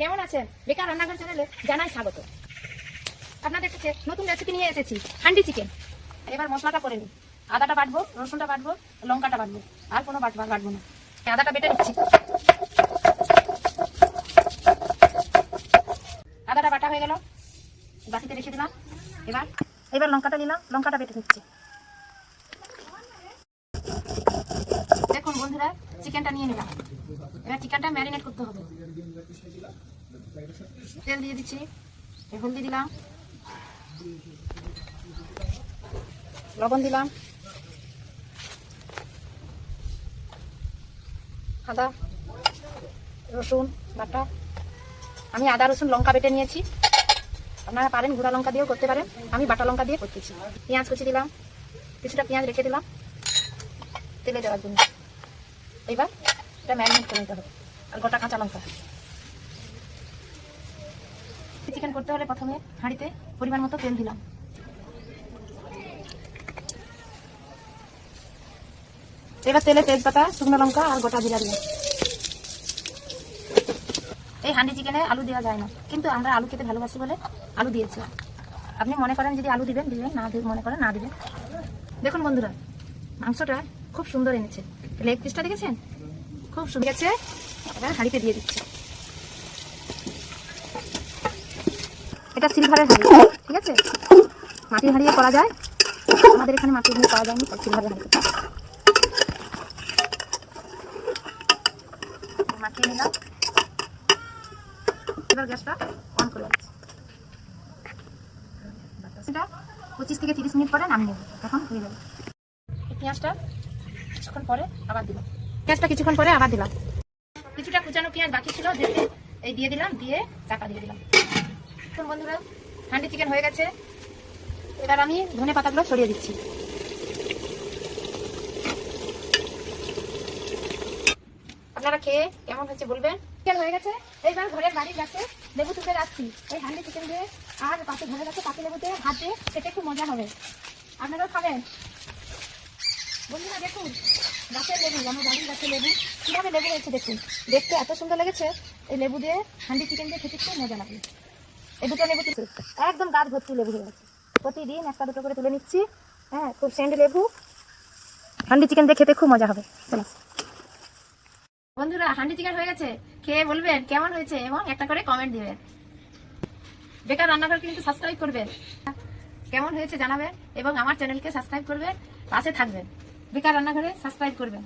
কেমন আছেন? বেকার রান্নাঘর চ্যানেলে জানাই স্বাগত। আপনাদের কাছে নতুন রেসিপি নিয়ে এসেছি, হান্ডি চিকেন। এবার মশলাটা করে নিই। আদাটা বাটবো, রসুনটা বাটবো, লঙ্কাটা বাটবো, আর কোনো বাটবো বাটবো না। আদাটা বেটে নিচ্ছি। আদাটা বাটা হয়ে গেল। বাটিতে রেখে দিলাম। এবার এবার লঙ্কাটা নিলাম, লঙ্কাটা বেটে নিচ্ছি। দেখুন বন্ধুরা চিকেনটা নিয়ে নিলাম। এবার চিকেনটা ম্যারিনেট করতে হবে। তেল দিয়ে দিচ্ছি হলদি দিলাম, লবণ দিলাম, আদা, রসুন, বাটা। আমি আদা, রসুন, লঙ্কা বেটে নিয়েছি। আপনারা পারেন, গুঁড়া লঙ্কা দিয়েও করতে পারেন। আমি বাটা লঙ্কা দিয়ে করতেছি। পেঁয়াজ কুচি দিলাম। কিছুটা পেঁয়াজ রেখে দিলাম। তেলে দেওয়ার জন্য। এবার এটা ম্যারিনেট করে নিতে হবে আর গোটা কাঁচা লঙ্কা। চিকেন করতে হলে প্রথমে হাঁড়িতে পরিমাণ মতো তেল দিলাম। এবার তেলে তেজপাতা, শুকনো লঙ্কা আর গোটা জিরা দিলাম এই হাঁডি চিকেনে আলু দেওয়া যায় না, কিন্তু আমরা আলু খেতে ভালোবাসি বলে আলু দিয়েছি আপনি মনে করেন যদি আলু দিবেন দিবেন, না মনে করেন না দিবেন। দেখুন বন্ধুরা, মাংসটা খুব সুন্দর এনেছে। লেগ পিসটা দেখেছেন? খুব সুন্দর গেছে। এবার হাঁড়িতে দিয়ে দিচ্ছি। এটা সিলভারের হাঁড়ি, ঠিক আছে? মাটির হাঁড়িয়ে করা যায়। আমাদের এখানে মাটির হাঁড়ি পাওয়া যায়নি সিলভারের হাঁড়ি গ্যাসটা অন করে দিচ্ছি। পঁচিশ থেকে তিরিশ মিনিট পরে নামিয়ে নেব, তখন হয়ে যাবে। পেঁয়াজটা কিছুক্ষণ পরে আবার দিলাম। পেঁয়াজটা কিছুক্ষণ পরে আবার দিলাম। কিছুটা কুচানো পেঁয়াজ বাকি ছিল যেতে এই দিয়ে দিলাম, দিয়ে চাকা দিয়ে দিলাম। এখন বন্ধুরা, হান্ডি চিকেন হয়ে গেছে। এবার আমি ধনে পাতাগুলো ছড়িয়ে দিচ্ছি। আপনারা খেয়ে কেমন হচ্ছে বলবেন? চিকেন হয়ে গেছে। এইবার ঘরের বাড়ির গাছে লেবু তুলে রাখছি। এই হান্ডি চিকেন দিয়ে আর পাশে ঘরের গাছে পাতি লেবু দিয়ে ভাত দিয়ে খেতে খুব মজা হবে। আপনারাও খাবেন। বন্ধুরা, দেখুন, গাছের লেবু, আমার বাড়ির গাছের লেবু, কীভাবে লেবু হয়েছে দেখুন। দেখতে এত সুন্দর লেগেছে, এই লেবু দিয়ে হান্ডি চিকেন দিয়ে খেতে খুব মজা লাগে। এই দুটো লেবু একদম গাছ ভর্তি লেবু হয়ে গেছে। প্রতিদিন একটা দুটো করে তুলে নিচ্ছি। হ্যাঁ খুব সেন্ড লেবু। হান্ডি চিকেন দিয়ে খেতে খুব মজা হবে। বন্ধুরা, হান্ডি চিকেন হয়ে গেছে। খেয়ে বলবেন কেমন হয়েছে এবং একটা করে কমেন্ট দিবেন। বেকার রান্নাঘর কিন্তু সাবস্ক্রাইব করবেন। কেমন হয়েছে জানাবেন এবং আমার চ্যানেলকে সাবস্ক্রাইব করবেন, পাশে থাকবেন। বেকার রান্নাঘরে সাবস্ক্রাইব করবেন।